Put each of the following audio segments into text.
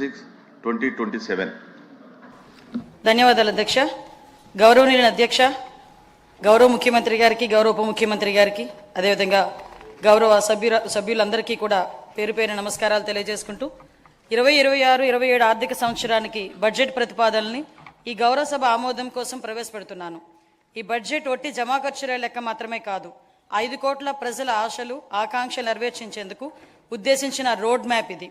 Six twenty twenty seven ధన్యవాదాలు అధ్యక్ష. గౌరవనీయుల అధ్యక్ష గౌరవ ముఖ్యమంత్రి గారికి గౌరవ ఉప ముఖ్యమంత్రి గారికి అదేవిధంగా గౌరవ సభ్యుల సభ్యులందరికీ కూడా పేరు పేరు నమస్కారాలు తెలియజేసుకుంటూ ఇరవై ఇరవై ఆరు ఇరవై ఏడు ఆర్థిక సంవత్సరానికి బడ్జెట్ ప్రతిపాదనల్ని ఈ గౌరవ సభ ఆమోదం కోసం ప్రవేశపెడుతున్నాను. ఈ బడ్జెట్ ఒట్టి జమా ఖర్చుల లెక్క మాత్రమే కాదు ఐదు కోట్ల ప్రజల ఆశలు ఆకాంక్షలు నెరవేర్చేందుకు ఉద్దేశించిన రోడ్ మ్యాప్ ఇది.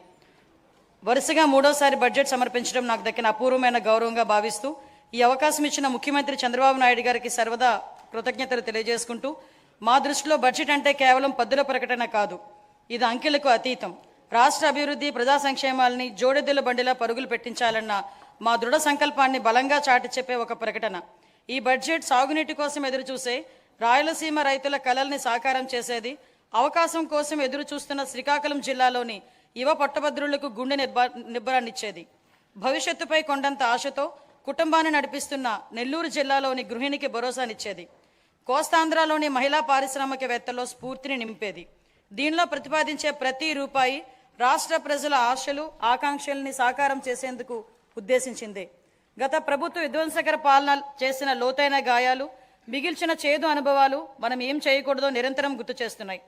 వరుసగా మూడోసారి బడ్జెట్ సమర్పించడం నాకు దక్కిన అపూర్వమైన గౌరవంగా భావిస్తూ ఈ అవకాశం ఇచ్చిన ముఖ్యమంత్రి చంద్రబాబు నాయుడు గారికి సర్వదా కృతజ్ఞతలు తెలియజేసుకుంటూ మా దృష్టిలో బడ్జెట్ అంటే కేవలం పద్దుల ప్రకటన కాదు ఇది అంకెలకు అతీతం. రాష్ట్ర అభివృద్ధి ప్రజా సంక్షేమాలని జోడెద్దుల బండిలా పరుగులు పెట్టించాలన్న మా దృఢ సంకల్పాన్ని బలంగా చాటి చెప్పే ఒక ప్రకటన. ఈ బడ్జెట్ సాగునీటి కోసం ఎదురుచూసే రాయలసీమ రైతుల కలల్ని సాకారం చేసేది అవకాశం కోసం ఎదురు చూస్తున్న శ్రీకాకుళం జిల్లాలోని యువ పట్టభద్రులకు గుండె నిబ్బ నిబ్బరాన్నిచ్చేది భవిష్యత్తుపై కొండంత ఆశతో కుటుంబాన్ని నడిపిస్తున్న నెల్లూరు జిల్లాలోని గృహిణికి భరోసానిచ్చేది. కోస్తాంధ్రలోని మహిళా పారిశ్రామికవేత్తల్లో స్ఫూర్తిని నింపేది. దీనిలో ప్రతిపాదించే ప్రతి రూపాయి రాష్ట్ర ప్రజల ఆశలు ఆకాంక్షల్ని సాకారం చేసేందుకు ఉద్దేశించింది. గత ప్రభుత్వ విధ్వంసకర పాలన చేసిన లోతైన గాయాలు మిగిల్చిన చేదు అనుభవాలు మనం ఏం చేయకూడదో నిరంతరం గుర్తు చేస్తున్నాయి.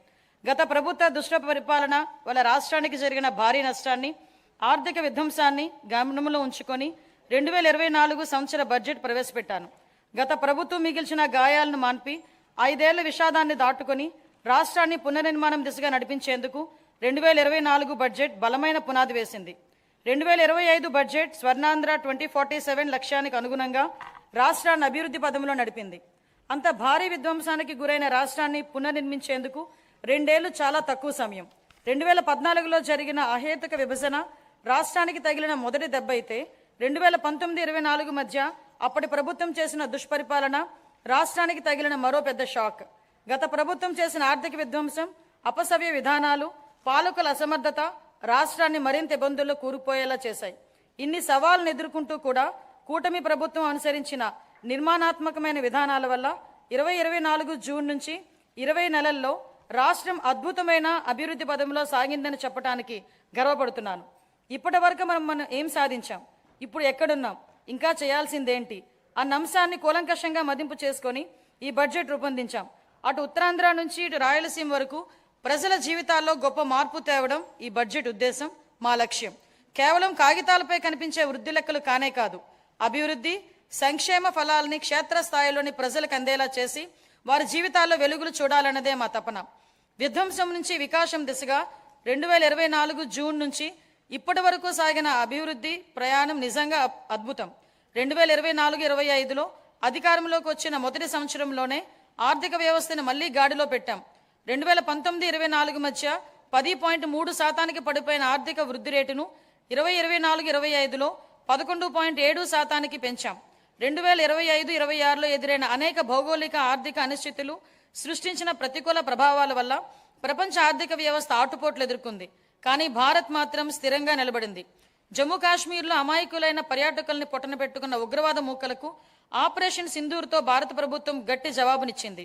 గత ప్రభుత్వ దుష్ట పరిపాలన వాళ్ళ రాష్ట్రానికి జరిగిన భారీ నష్టాన్ని ఆర్థిక విధ్వంసాన్ని గమనంలో ఉంచుకొని రెండు వేల ఇరవై నాలుగు సంవత్సర బడ్జెట్ ప్రవేశపెట్టాను. గత ప్రభుత్వం మిగిల్చిన గాయాలను మాన్పి ఐదేళ్ళ విషాదాన్ని దాటుకొని రాష్ట్రాన్ని పునర్నిర్మాణం దిశగా నడిపించేందుకు రెండు వేల ఇరవై నాలుగు బడ్జెట్ బలమైన పునాది వేసింది. రెండు వేల ఇరవై ఐదు budget Swarnandhra twenty forty seven లక్ష్యానికి అనుగుణంగా రాష్ట్రాన్ని అభివృద్ధి పదంలో నడిపింది. అంత భారీ విధ్వంసానికి గురైన రాష్ట్రాన్ని పునర్నిర్మించేందుకు రెండేళ్ళు చాలా తక్కువ సమయం. రెండు వేల పద్నాలుగులో జరిగిన అహేతుక విభజన రాష్ట్రానికి తగిలిన మొదటి దెబ్బ అయితే రెండు వేల పంతొమ్మిది ఇరవై నాలుగు మధ్య అప్పటి ప్రభుత్వం చేసిన దుష్పరిపాలన రాష్ట్రానికి తగిలిన మరో పెద్ద షాక్. గత ప్రభుత్వం చేసిన ఆర్థిక విధ్వంసం అపసవ్య విధానాలు పాలకుల అసమర్థత రాష్ట్రాన్ని మరింత ఇబ్బందుల్లో కూరుకుపోయేలా చేశాయి. ఇన్ని సవాళ్ళను ఎదుర్కొంటూ కూడా కూటమి ప్రభుత్వం అనుసరించిన నిర్మాణాత్మకమైన విధానాల వల్ల ఇరవై ఇరవై నాలుగు జూన్ నుంచి ఇరవై నెలల్లో రాష్ట్రం అద్భుతమైన అభివృద్ధి పదంలో సాగిందని చెప్పడానికి గర్వపడుతున్నాను. ఇప్పటి వరకు మనం మనం ఏం సాధించాం? ఇప్పుడు ఎక్కడున్నాం? ఇంకా చేయాల్సిందేంటి? అన్న అంశాన్ని కూలంకషంగా మదింపు చేసుకొని ఈ బడ్జెట్ రూపొందించాం. అటు ఉత్తరాంధ్ర నుంచి ఇటు రాయలసీమ వరకు ప్రజల జీవితాల్లో గొప్ప మార్పు తేవడం ఈ బడ్జెట్ ఉద్దేశం మా లక్ష్యం. కేవలం కాగితాలపై కనిపించే వృద్ధి లెక్కలు కానే కాదు. అభివృద్ధి సంక్షేమ ఫలాల్ని క్షేత్రస్థాయిలోని ప్రజలకు అందేలా చేసి వారి జీవితాల్లో వెలుగులు చూడాలన్నదే మా తపన. విధ్వంసం నుంచి వికాసం దిశగా రెండు వేల ఇరవై నాలుగు జూన్ నుంచి ఇప్పటి వరకు సాగిన అభివృద్ధి ప్రయాణం నిజంగా అద్భుతం. రెండు వేల ఇరవై నాలుగు ఇరవై ఐదులో అధికారంలోకి వచ్చిన మొదటి సంవత్సరంలోనే ఆర్థిక వ్యవస్థను మళ్ళీ గాడిలో పెట్టాం. రెండు వేల పంతొమ్మిది ఇరవై నాలుగు మధ్య పది పాయింట్ మూడు శాతానికి పడిపోయిన ఆర్థిక వృద్ధి రేటును ఇరవై ఇరవై నాలుగు ఇరవై ఐదులో పదకొండు పాయింట్ ఏడు శాతానికి పెంచాం. రెండు వేల ఇరవై ఐదు ఇరవై ఆరులో ఎదురైన అనేక భౌగోళిక ఆర్థిక అనిశ్చితులు సృష్టించిన ప్రతికూల ప్రభావాల వల్ల ప్రపంచ ఆర్థిక వ్యవస్థ ఆటుపోట్లు ఎదుర్కొంది. కానీ భారత్ మాత్రం స్థిరంగా నిలబడింది. జమ్మూ కాశ్మీర్లో అమాయకులైన పర్యాటకుల్ని పొట్టన పెట్టుకున్న ఉగ్రవాద మూకలకు ఆపరేషన్ సింధూర్తో భారత ప్రభుత్వం గట్టి జవాబునిచ్చింది.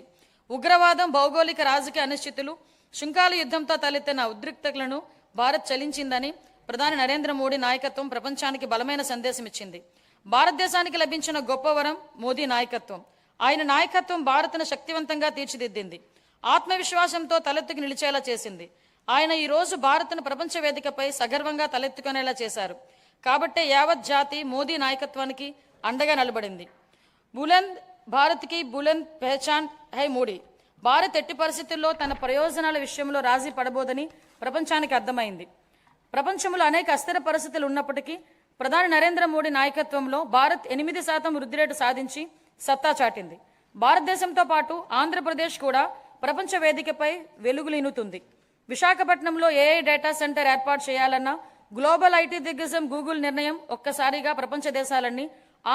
ఉగ్రవాదం భౌగోళిక రాజకీయ అనిశ్చితులు శుంకాల యుద్ధంతో తలెత్తిన ఉద్రిక్తతలను భారత్ చలించిందని ప్రధాని నరేంద్ర మోడీ నాయకత్వం ప్రపంచానికి బలమైన సందేశం ఇచ్చింది భారతదేశానికి లభించిన గొప్ప వరం మోదీ నాయకత్వం. ఆయన నాయకత్వం భారత్ను శక్తివంతంగా తీర్చిదిద్దింది. ఆత్మవిశ్వాసంతో తలెత్తుకు నిలిచేలా చేసింది. ఆయన ఈ రోజు భారత్ను ప్రపంచ వేదికపై సగర్వంగా తలెత్తుకునేలా చేశారు. కాబట్టే యావత్ జాతి మోదీ నాయకత్వానికి అండగా నిలబడింది. బులంద్ భారత్కి బులంద్ పెహచాన్ హై మోడీ! భారత్ ఎట్టి పరిస్థితుల్లో తన ప్రయోజనాల విషయంలో రాజీ పడబోదని ప్రపంచానికి అర్థమైంది. ప్రపంచంలో అనేక అస్థిర పరిస్థితులు ఉన్నప్పటికీ ప్రధాని నరేంద్ర మోడీ నాయకత్వంలో భారత్ ఎనిమిది శాతం వృద్ధి రేటు సాధించి సత్తా చాటింది. భారతదేశంతో పాటు ఆంధ్రప్రదేశ్ కూడా ప్రపంచ వేదికపై వెలుగులీనుతుంది. విశాఖపట్నంలో ఏఐ డేటా సెంటర్ ఏర్పాటు చేయాలన్న గ్లోబల్ ఐటీ దిగ్గజం గూగుల్ నిర్ణయం ఒక్కసారిగా ప్రపంచ దేశాలన్నీ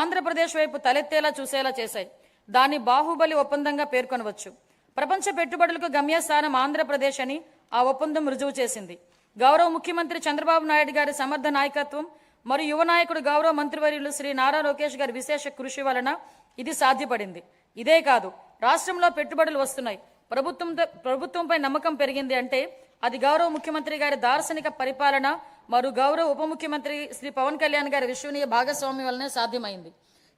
ఆంధ్రప్రదేశ్ వైపు తలెత్తేలా చూసేలా చేశాయి. దాన్ని బాహుబలి ఒప్పందంగా పేర్కొనవచ్చు. ప్రపంచ పెట్టుబడులకు గమ్యస్థానం ఆంధ్రప్రదేశ్ అని ఆ ఒప్పందం రుజువు చేసింది. గౌరవ ముఖ్యమంత్రి చంద్రబాబు నాయుడు గారి సమర్థ నాయకత్వం మరియు యువ నాయకుడు గౌరవ మంత్రివర్యులు శ్రీ నారా లోకేష్ గారి విశేష కృషి వలన ఇది సాధ్యపడింది. ఇదే కాదు రాష్ట్రంలో పెట్టుబడులు వస్తున్నాయి. ప్రభుత్వంతో ప్రభుత్వంపై నమ్మకం పెరిగింది అంటే అది గౌరవ ముఖ్యమంత్రి గారి దార్శనిక పరిపాలన మరియు గౌరవ ఉప ముఖ్యమంత్రి శ్రీ పవన్ కళ్యాణ్ గారి విశ్వనీయ భాగస్వామ్యం వల్లనే సాధ్యమైంది.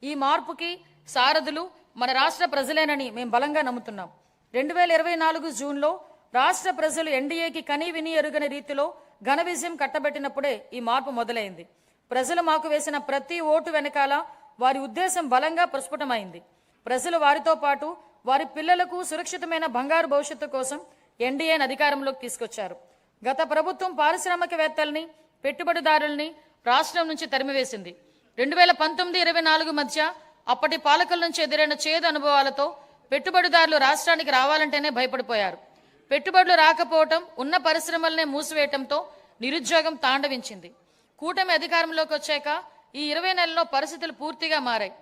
ఈ మార్పుకి సారథులు మన రాష్ట్ర ప్రజలేనని మేము బలంగా నమ్ముతున్నాం. రెండు వేల ఇరవై నాలుగు జూన్లో రాష్ట్ర ప్రజలు ఎన్డీఏకి కనీ విని ఎరుగని రీతిలో ఘన విజయం కట్టబెట్టినప్పుడే ఈ మార్పు మొదలైంది. ప్రజలు మాకు వేసిన ప్రతి ఓటు వెనకాల వారి ఉద్దేశం బలంగా ప్రస్ఫుటమైంది. ప్రజలు వారితో పాటు వారి పిల్లలకు సురక్షితమైన బంగారు భవిష్యత్తు కోసం ఎన్డీఏని అధికారంలోకి తీసుకొచ్చారు. గత ప్రభుత్వం పారిశ్రామికవేత్తల్ని పెట్టుబడిదారుల్ని రాష్ట్రం నుంచి తరిమివేసింది. రెండు వేల పంతొమ్మిది ఇరవై నాలుగు మధ్య అప్పటి పాలకుల నుంచి ఎదురైన చేదు అనుభవాలతో పెట్టుబడిదారులు రాష్ట్రానికి రావాలంటేనే భయపడిపోయారు. పెట్టుబడులు రాకపోవటం ఉన్న పరిశ్రమలనే మూసివేయటంతో నిరుద్యోగం తాండవించింది. కూటమి అధికారంలోకి వచ్చాక ఈ ఇరవై నెలల్లో పరిస్థితులు పూర్తిగా మారాయి.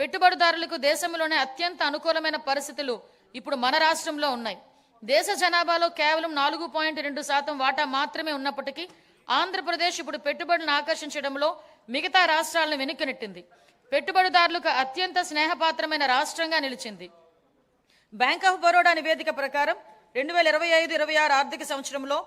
పెట్టుబడిదారులకు దేశంలోనే అత్యంత అనుకూలమైన పరిస్థితులు ఇప్పుడు మన రాష్ట్రంలో ఉన్నాయి. దేశ జనాభాలో కేవలం నాలుగు పాయింట్ రెండు శాతం వాటా మాత్రమే ఉన్నప్పటికీ ఆంధ్రప్రదేశ్ ఇప్పుడు పెట్టుబడులను ఆకర్షించడంలో మిగతా రాష్ట్రాలను వెనక్కి నెట్టింది పెట్టుబడిదారులకు అత్యంత స్నేహపాత్రమైన రాష్ట్రంగా నిలిచింది. బ్యాంక్ ఆఫ్ బరోడా నివేదిక ప్రకారం రెండు వేల ఇరవై ఐదు ఇరవై ఆరు ఆర్థిక సంవత్సరంలో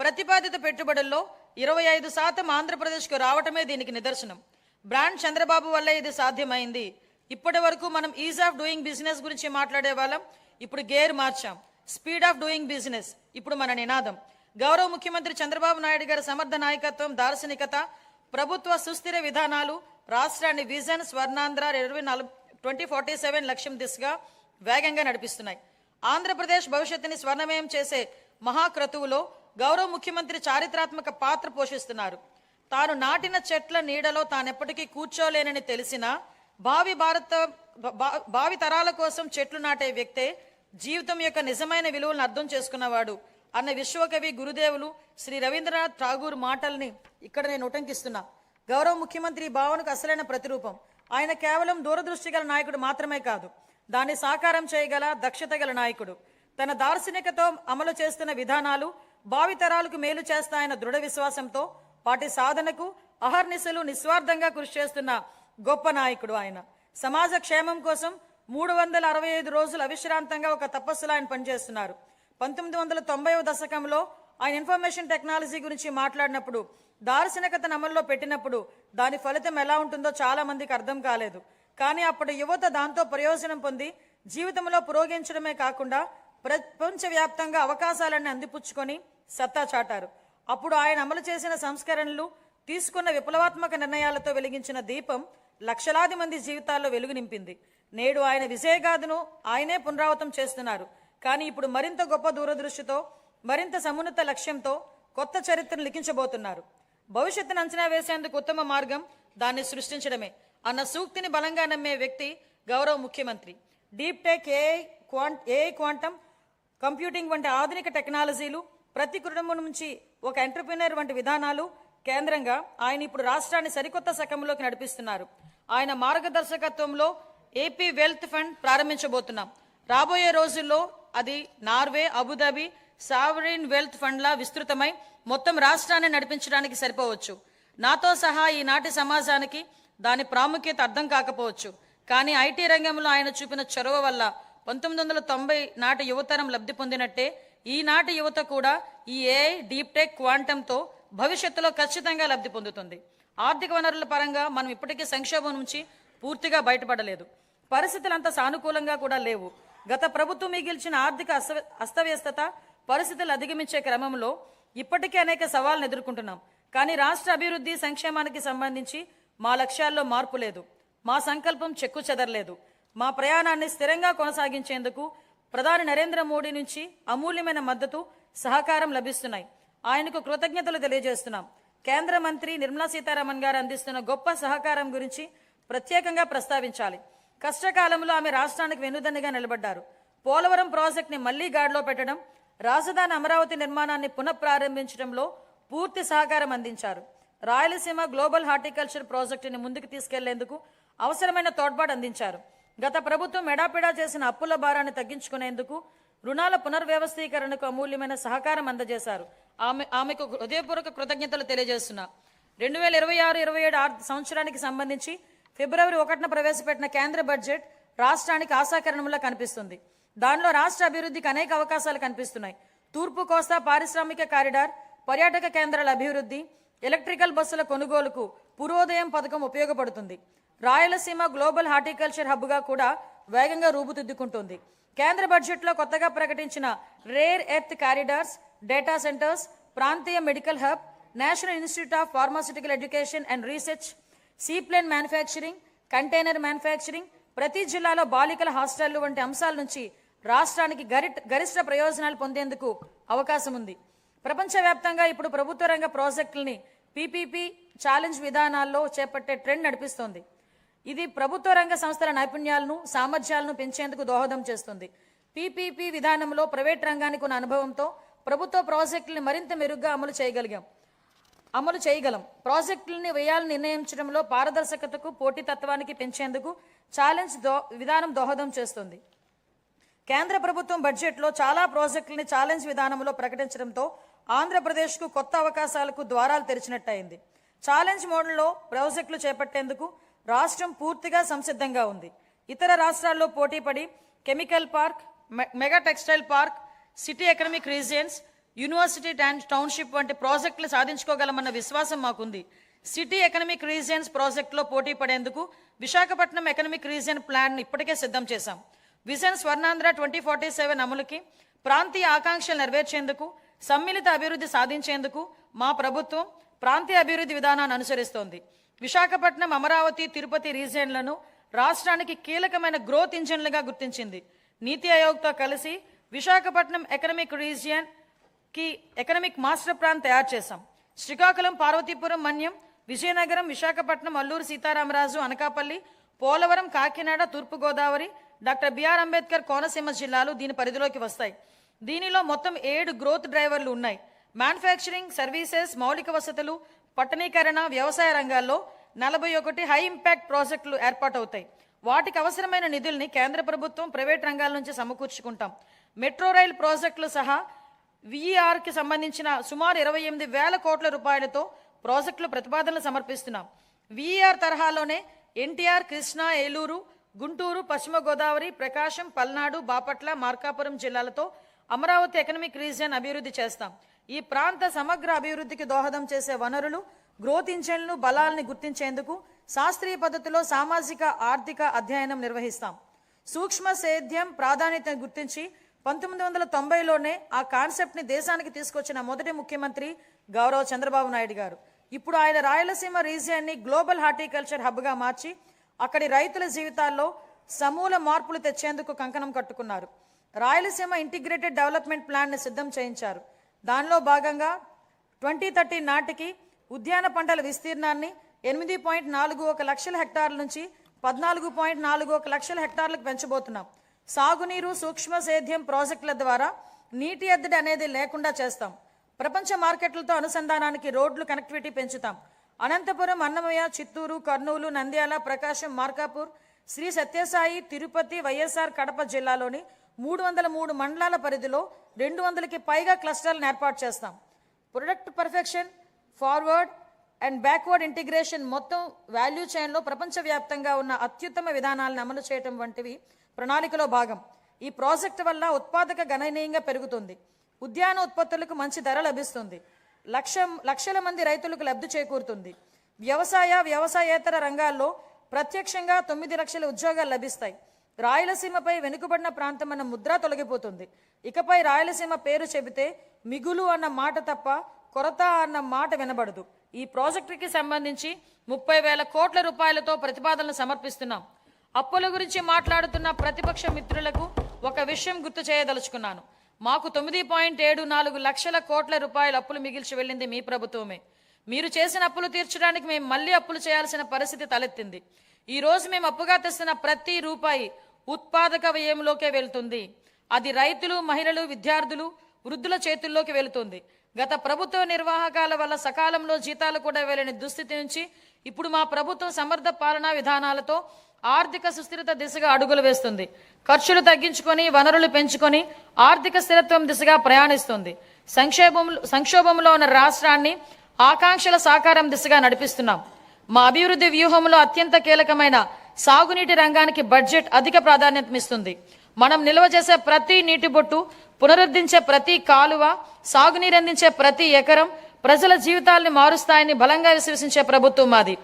ప్రతిపాదిత పెట్టుబడుల్లో ఇరవై ఐదు శాతం ఆంధ్రప్రదేశ్కు రావటమే దీనికి నిదర్శనం. బ్రాండ్ చంద్రబాబు వల్లే ఇది సాధ్యమైంది. ఇప్పటి వరకు మనం ఈజ్ ఆఫ్ డూయింగ్ బిజినెస్ గురించి మాట్లాడే వాళ్ళం. ఇప్పుడు gear మార్చాం. Speed of doing business. ఇప్పుడు మన నినాదం. గౌరవ ముఖ్యమంత్రి చంద్రబాబు నాయుడు గారి సమర్థ నాయకత్వం దార్శనికత ప్రభుత్వ సుస్థిర విధానాలు రాష్ట్రాన్ని విజన్ స్వర్ణాంధ్ర ఇరవై నాలుగు ట్వంటీ ఫార్టీ సెవెన్ లక్ష్యం దిశగా వేగంగా నడిపిస్తున్నాయి. ఆంధ్రప్రదేశ్ భవిష్యత్తుని స్వర్ణమయం చేసే మహాక్రతువులో గౌరవ ముఖ్యమంత్రి చారిత్రాత్మక పాత్ర పోషిస్తున్నారు. తాను నాటిన చెట్ల నీడలో తానెప్పటికీ కూర్చోలేనని తెలిసినా భావి భారత భావి తరాల కోసం చెట్లు నాటే వ్యక్తే జీవితం యొక్క నిజమైన విలువలను అర్థం చేసుకున్నవాడు అన్న విశ్వకవి గురుదేవులు శ్రీ రవీంద్రనాథ్ ఠాగూర్ మాటల్ని ఇక్కడ నేను ఉటంకిస్తున్నా గౌరవ ముఖ్యమంత్రి ఈ భావనకు అసలైన ప్రతిరూపం. ఆయన కేవలం దూరదృష్టి గల నాయకుడు మాత్రమే కాదు దాన్ని సాకారం చేయగల దక్షత గల నాయకుడు. తన దార్శనికతో అమలు చేస్తున్న విధానాలు భావితరాలకు మేలు చేస్తాయన్న దృఢ విశ్వాసంతో వాటి సాధనకు అహర్నిశలు నిస్వార్థంగా కృషి చేస్తున్న గొప్ప నాయకుడు ఆయన. సమాజ క్షేమం కోసం మూడు వందల అరవై ఐదు రోజులు అవిశ్రాంతంగా ఒక తపస్సులో ఆయన పనిచేస్తున్నారు. పంతొమ్మిది వందల తొంభైవ దశకంలో ఆయన ఇన్ఫర్మేషన్ టెక్నాలజీ గురించి మాట్లాడినప్పుడు దార్శనికతను అమల్లో పెట్టినప్పుడు దాని ఫలితం ఎలా ఉంటుందో చాలా మందికి అర్థం కాలేదు. కానీ అప్పటి యువత దాంతో ప్రయోజనం పొంది జీవితంలో పురోగించడమే కాకుండా ప్రపంచవ్యాప్తంగా అవకాశాలన్నీ అందిపుచ్చుకొని సత్తా చాటారు. అప్పుడు ఆయన అమలు చేసిన సంస్కరణలు తీసుకున్న విప్లవాత్మక నిర్ణయాలతో వెలిగించిన దీపం లక్షలాది మంది జీవితాల్లో వెలుగు నింపింది. నేడు ఆయన విజయగాథను ఆయనే పునరావృతం చేస్తున్నారు. కానీ ఇప్పుడు మరింత గొప్ప దూరదృష్టితో మరింత సమున్నత లక్ష్యంతో కొత్త చరిత్రను లిఖించబోతున్నారు. భవిష్యత్తును అంచనా వేసేందుకు ఉత్తమ మార్గం దాన్ని సృష్టించడమే అన్న సూక్తిని బలంగా నమ్మే వ్యక్తి గౌరవ ముఖ్యమంత్రి. Deep tech AI quant AI quantum computing వంటి ఆధునిక టెక్నాలజీలు ప్రతి కుటుంబం నుంచి ఒక ఎంటర్ప్రినర్ వంటి విధానాలు కేంద్రంగా ఆయన ఇప్పుడు రాష్ట్రాన్ని సరికొత్త శకంలోకి నడిపిస్తున్నారు. ఆయన మార్గదర్శకత్వంలో ఏపీ వెల్త్ ఫండ్ ప్రారంభించబోతున్నాం. రాబోయే రోజుల్లో అది Norway Abu Dhabi sovereign wealth ఫండ్లా విస్తృతమై మొత్తం రాష్ట్రాన్ని నడిపించడానికి సరిపోవచ్చు. నాతో సహా ఈనాటి సమాజానికి దాని ప్రాముఖ్యత అర్థం కాకపోవచ్చు. కానీ ఐటీ రంగంలో ఆయన చూపిన చొరవ వల్ల పంతొమ్మిది వందల తొంభై నాటి యువతరం లబ్ధి పొందినట్టే ఈనాటి యువత కూడా ఈ ఏఐ డీప్ టెక్ క్వాంటంతో భవిష్యత్తులో ఖచ్చితంగా లబ్ధి పొందుతుంది. ఆర్థిక వనరుల పరంగా మనం ఇప్పటికీ సంక్షోభం నుంచి పూర్తిగా బయటపడలేదు. పరిస్థితులు అంత సానుకూలంగా కూడా లేవు. గత ప్రభుత్వం మిగిల్చిన ఆర్థిక అస్త- అస్తవ్యస్తత పరిస్థితులు అధిగమించే క్రమంలో ఇప్పటికే అనేక సవాళ్ళను ఎదుర్కొంటున్నాం. కానీ రాష్ట్ర అభివృద్ధి సంక్షేమానికి సంబంధించి మా లక్ష్యాల్లో మార్పు లేదు. మా సంకల్పం చెక్కు చెదరలేదు. మా ప్రయాణాన్ని స్థిరంగా కొనసాగించేందుకు ప్రధాని నరేంద్ర మోడీ నుంచి అమూల్యమైన మద్దతు సహకారం లభిస్తున్నాయి. ఆయనకు కృతజ్ఞతలు తెలియజేస్తున్నాం. కేంద్ర మంత్రి నిర్మలా సీతారామన్ గారు అందిస్తున్న గొప్ప సహకారం గురించి ప్రత్యేకంగా ప్రస్తావించాలి. కష్టకాలంలో ఆమె రాష్ట్రానికి వెన్నుదన్నుగా నిలబడ్డారు. పోలవరం ప్రాజెక్టుని మళ్ళీ గాడిలో పెట్టడం రాజధాని అమరావతి నిర్మాణాన్ని పునఃప్రారంభించడంలో పూర్తి సహకారం అందించారు. రాయలసీమ గ్లోబల్ హార్టికల్చర్ ప్రాజెక్టుని ముందుకు తీసుకెళ్ళేందుకు అవసరమైన తోడ్పాటు అందించారు. గత ప్రభుత్వం ఎడాపెడా చేసిన అప్పుల భారాన్ని తగ్గించుకునేందుకు రుణాల పునర్వ్యవస్థీకరణకు అమూల్యమైన సహకారం అందజేశారు. ఆమె ఆమెకు హృదయపూర్వక కృతజ్ఞతలు తెలియజేస్తున్నా. రెండు వేల ఇరవై ఆరు ఇరవై ఏడు ఆర్థిక సంవత్సరానికి సంబంధించి ఫిబ్రవరి ఒకటిన ప్రవేశపెట్టిన కేంద్ర బడ్జెట్ రాష్ట్రానికి ఆశాకరణంలా కనిపిస్తుంది. దానిలో రాష్ట్ర అభివృద్ధికి అనేక అవకాశాలు కనిపిస్తున్నాయి. తూర్పు కోస్తా పారిశ్రామిక కారిడార్ పర్యాటక కేంద్రాల అభివృద్ధి ఎలక్ట్రికల్ బస్సుల కొనుగోలుకు పురోదయం పథకం ఉపయోగపడుతుంది. రాయలసీమ గ్లోబల్ హార్టికల్చర్ హబ్గా కూడా వేగంగా రూపుదిద్దుకుంటుంది. కేంద్ర బడ్జెట్లో కొత్తగా ప్రకటించిన rare earth corridors data centres ప్రాంతీయ medical hub national institute of pharmaceutical education and research seaplane manufacturing container manufacturing ప్రతి జిల్లాలో బాలికల హాస్టళ్ళు వంటి అంశాల నుంచి రాష్ట్రానికి గరిట్ గరిష్ట ప్రయోజనాలు పొందేందుకు అవకాశం ఉంది ప్రపంచవ్యాప్తంగా ఇప్పుడు ప్రభుత్వ రంగ ప్రాజెక్టుల్ని పీపీపీ ఛాలెంజ్ విధానాల్లో చేపట్టే ట్రెండ్ నడిపిస్తోంది. ఇది ప్రభుత్వ రంగ సంస్థల నైపుణ్యాలను సామర్థ్యాలను పెంచేందుకు దోహదం చేస్తుంది. పీపీపీ విధానంలో ప్రైవేట్ రంగానికి ఉన్న అనుభవంతో ప్రభుత్వ ప్రాజెక్టులను మరింత మెరుగ్గా అమలు చేయగలిగాం. అమలు చేయగలం. ప్రాజెక్టులని వ్యయాలు నిర్ణయించడంలో పారదర్శకతకు పోటీతత్వానికి పెంచేందుకు ఛాలెంజ్ దో విధానం దోహదం చేస్తుంది. కేంద్ర ప్రభుత్వం బడ్జెట్లో చాలా ప్రాజెక్టులని ఛాలెంజ్ విధానంలో ప్రకటించడంతో ఆంధ్రప్రదేశ్కు కొత్త అవకాశాలకు ద్వారాలు తెరిచినట్టయింది. ఛాలెంజ్ మోడల్లో ప్రాజెక్టులు చేపట్టేందుకు రాష్ట్రం పూర్తిగా సంసిద్ధంగా ఉంది. ఇతర రాష్ట్రాల్లో పోటీపడి కెమికల్ పార్క్ మె- mega textile park city economic regions university and township వంటి ప్రాజెక్టులు సాధించుకోగలమన్న విశ్వాసం మాకుంది. సిటీ ఎకనమిక్ రీజియన్స్ ప్రాజెక్టులో పోటీ పడేందుకు విశాఖపట్నం ఎకనమిక్ రీజియన్ ప్లాన్ ఇప్పటికే సిద్ధం చేశాం. Vision Swarnandhra twenty forty seven అమలుకి ప్రాంతీయ ఆకాంక్షలు నెరవేర్చేందుకు సమ్మిళిత అభివృద్ధి సాధించేందుకు మా ప్రభుత్వం ప్రాంతీయ అభివృద్ధి విధానాన్ని అనుసరిస్తోంది. విశాఖపట్నం అమరావతి తిరుపతి రీజియన్లను రాష్ట్రానికి కీలకమైన గ్రోత్ ఇంజన్లుగా గుర్తించింది. నీతి ఆయోగ్తో కలిసి విశాఖపట్నం ఎకనమిక్ రీజియన్కి మాస్టర్ ప్లాన్ తయారు చేశాం. శ్రీకాకుళం పార్వతీపురం మన్యం విజయనగరం విశాఖపట్నం అల్లూరు సీతారామరాజు అనకాపల్లి పోలవరం కాకినాడ తూర్పుగోదావరి డాక్టర్ బిఆర్ అంబేద్కర్ కోనసీమ జిల్లాలు దీని పరిధిలోకి వస్తాయి. దీనిలో మొత్తం ఏడు గ్రోత్ డ్రైవర్లు ఉన్నాయి. మ్యానుఫ్యాక్చరింగ్ సర్వీసెస్ మౌలిక వసతులు పట్టణీకరణ వ్యవసాయ రంగాల్లో నలభై ఒకటి హై ఇంపాక్ట్ ప్రాజెక్టులు ఏర్పాటవుతాయి. వాటికి అవసరమైన నిధుల్ని కేంద్ర ప్రభుత్వం ప్రైవేట్ రంగాల నుంచి సమకూర్చుకుంటాం. మెట్రో రైల్ ప్రాజెక్టులు సహా విఈఆర్కి సంబంధించిన సుమారు ఇరవై ఎనిమిది వేల కోట్ల రూపాయలతో ప్రాజెక్టులు ప్రతిపాదనలు సమర్పిస్తున్నాం. విఈఆర్ తరహాలోనే ఎన్టీఆర్ కృష్ణా ఏలూరు గుంటూరు పశ్చిమ గోదావరి ప్రకాశం పల్నాడు బాపట్ల మార్కాపురం జిల్లాలతో అమరావతి ఎకనమిక్ రీజియన్ అభివృద్ధి చేస్తాం. ఈ ప్రాంత సమగ్ర అభివృద్ధికి దోహదం చేసే వనరులు గ్రోత్ ఇంజన్లు బలాల్ని గుర్తించేందుకు శాస్త్రీయ పద్ధతిలో సామాజిక ఆర్థిక అధ్యయనం నిర్వహిస్తాం. సూక్ష్మ సేద్యం ప్రాధాన్యతను గుర్తించి పంతొమ్మిది వందల తొంభైలోనే ఆ కాన్సెప్ట్ని దేశానికి తీసుకొచ్చిన మొదటి ముఖ్యమంత్రి గౌరవ చంద్రబాబు నాయుడు గారు. ఇప్పుడు ఆయన రాయలసీమ రీజియన్ని గ్లోబల్ హార్టికల్చర్ హబ్గా మార్చి అక్కడి రైతుల జీవితాల్లో సమూల మార్పులు తెచ్చేందుకు కంకణం కట్టుకున్నారు. రాయలసీమ ఇంటిగ్రేటెడ్ డెవలప్మెంట్ ప్లాన్ని సిద్ధం చేయించారు. దానిలో భాగంగా ట్వంటీ థర్టీ నాటికి ఉద్యాన పంటల విస్తీర్ణాన్ని ఎనిమిది పాయింట్ నాలుగు ఒక లక్షల హెక్టార్ల నుంచి పద్నాలుగు పాయింట్ నాలుగు ఒక లక్షల హెక్టార్లకు పెంచబోతున్నాం. సాగునీరు సూక్ష్మ సేద్యం ప్రాజెక్టుల ద్వారా నీటి ఎద్దడి అనేది లేకుండా చేస్తాం. ప్రపంచ మార్కెట్లతో అనుసంధానానికి రోడ్లు కనెక్టివిటీ పెంచుతాం. అనంతపురం అన్నమయ్య చిత్తూరు కర్నూలు నంద్యాల ప్రకాశం మార్కాపూర్ శ్రీ సత్యసాయి తిరుపతి వైఎస్ఆర్ కడప జిల్లాలోని మూడు వందల మూడు మండలాల పరిధిలో రెండు వందలకి పైగా క్లస్టర్లను ఏర్పాటు చేస్తాం. Product perfection forward and backward integration మొత్తం వాల్యూ చైన్లో ప్రపంచవ్యాప్తంగా ఉన్న అత్యుత్తమ విధానాలను అమలు చేయటం వంటివి ప్రణాళికలో భాగం. ఈ ప్రాజెక్ట్ వల్ల ఉత్పాదక గణనీయంగా పెరుగుతుంది. ఉద్యాన ఉత్పత్తులకు మంచి ధర లభిస్తుంది. లక్ష లక్షల మంది రైతులకు లబ్ధి చేకూరుతుంది. వ్యవసాయ వ్యవసాయేతర రంగాల్లో ప్రత్యక్షంగా తొమ్మిది లక్షల ఉద్యోగాలు లభిస్తాయి. రాయలసీమపై వెనుకబడిన ప్రాంతం అన్న ముద్ర తొలగిపోతుంది. ఇకపై రాయలసీమ పేరు చెబితే మిగులు అన్న మాట తప్ప కొరత అన్న మాట వినబడదు. ఈ ప్రాజెక్టుకి సంబంధించి ముప్పై వేల కోట్ల రూపాయలతో ప్రతిపాదనలు సమర్పిస్తున్నాం. అప్పుల గురించి మాట్లాడుతున్న ప్రతిపక్ష మిత్రులకు ఒక విషయం గుర్తు చేయదలుచుకున్నాను. మాకు తొమ్మిది పాయింట్ ఏడు నాలుగు లక్షల కోట్ల రూపాయల అప్పులు మిగిల్చి వెళ్ళింది మీ ప్రభుత్వమే. మీరు చేసిన అప్పులు తీర్చడానికి మేము మళ్ళీ అప్పులు చేయాల్సిన పరిస్థితి తలెత్తింది. ఈ రోజు మేము అప్పుగా తెస్తున్న ప్రతి రూపాయి ఉత్పాదక వ్యయంలోకే వెళ్తుంది. అది రైతులు మహిళలు విద్యార్థులు వృద్ధుల చేతుల్లోకి వెళుతుంది. గత ప్రభుత్వ నిర్వాహకాల వల్ల సకాలంలో జీతాలు కూడా వెళ్ళని దుస్థితి నుంచి ఇప్పుడు మా ప్రభుత్వం సమర్థ పాలనా విధానాలతో ఆర్థిక సుస్థిరత దిశగా అడుగులు వేస్తుంది. ఖర్చులు తగ్గించుకొని వనరులు పెంచుకొని ఆర్థిక స్థిరత్వం దిశగా ప్రయాణిస్తుంది. సంక్షోభంలో సంక్షోభంలో ఉన్న రాష్ట్రాన్ని ఆకాంక్షల సాకారం దిశగా నడిపిస్తున్నాం. మా అభివృద్ధి వ్యూహంలో అత్యంత కీలకమైన సాగునీటి రంగానికి బడ్జెట్ అధిక ప్రాధాన్యతనిస్తుంది. మనం నిల్వ చేసే ప్రతి నీటి బొట్టు పునరుద్ధరించే ప్రతి కాలువ సాగునీరు అందించే ప్రతి ఎకరం ప్రజల జీవితాల్ని మారుస్తాయని బలంగా విశ్వసించే ప్రభుత్వం మాది.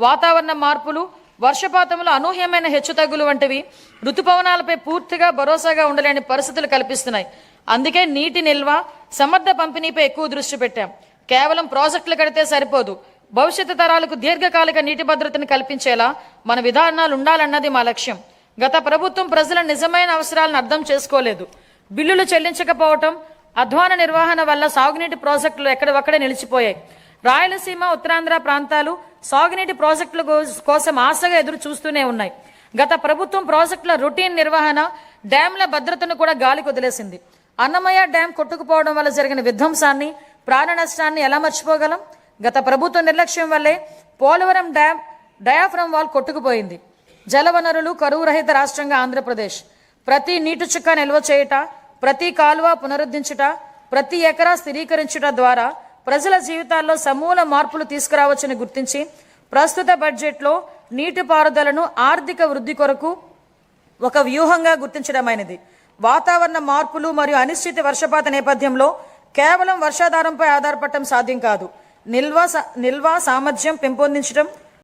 వాతావరణ మార్పులు వర్షపాతంలో అనూహ్యమైన హెచ్చుతగ్గులు వంటివి ఋతుపవనాలపై పూర్తిగా భరోసాగా ఉండలేని పరిస్థితులు కల్పిస్తున్నాయి. అందుకే నీటి నిల్వ సమర్థ పంపిణీపై ఎక్కువ దృష్టి పెట్టాం. కేవలం ప్రాజెక్టులు కడితే సరిపోదు. భవిష్యత్తు తరాలకు దీర్ఘకాలిక నీటి భద్రతను కల్పించేలా మన విధానాలు ఉండాలన్నది మా లక్ష్యం. గత ప్రభుత్వం ప్రజల నిజమైన అవసరాలను అర్థం చేసుకోలేదు. బిల్లులు చెల్లించకపోవటం అధ్వాన నిర్వహణ వల్ల సాగునీటి ప్రాజెక్టులు ఎక్కడొక్కడే నిలిచిపోయాయి. రాయలసీమ ఉత్తరాంధ్ర ప్రాంతాలు సాగునీటి ప్రాజెక్టుల కో- కోసం ఆశగా ఎదురు చూస్తూనే ఉన్నాయి. గత ప్రభుత్వం ప్రాజెక్టుల రొటీన్ నిర్వహణ డ్యాంల భద్రతను కూడా గాలికి వదిలేసింది. అన్నమయ్య డ్యాం కొట్టుకుపోవడం వల్ల జరిగిన విధ్వంసాన్ని ప్రాణ నష్టాన్ని ఎలా మర్చిపోగలం? గత ప్రభుత్వ నిర్లక్ష్యం వల్లే పోలవరం డ్యాం డయాఫ్రమ్ వాల్ కొట్టుకుపోయింది. జలవనరులు కరువు రహిత రాష్ట్రంగా ఆంధ్రప్రదేశ్. ప్రతి నీటి చుక్క నిల్వ చేయుట ప్రతి కాలువ పునరుద్ధరించుట ప్రతి ఎకరా స్థిరీకరించుట ద్వారా ప్రజల జీవితాల్లో సమూల మార్పులు తీసుకురావచ్చని గుర్తించి ప్రస్తుత బడ్జెట్లో నీటిపారుదలను ఆర్థిక వృద్ధి కొరకు ఒక వ్యూహంగా గుర్తించడమైనది. వాతావరణ మార్పులు మరియు అనిశ్చిత వర్షపాత నేపథ్యంలో కేవలం వర్షాధారంపై ఆధారపడటం సాధ్యం కాదు. నిల్వ స- నిల్వ సామర్థ్యం పెంపొందించడం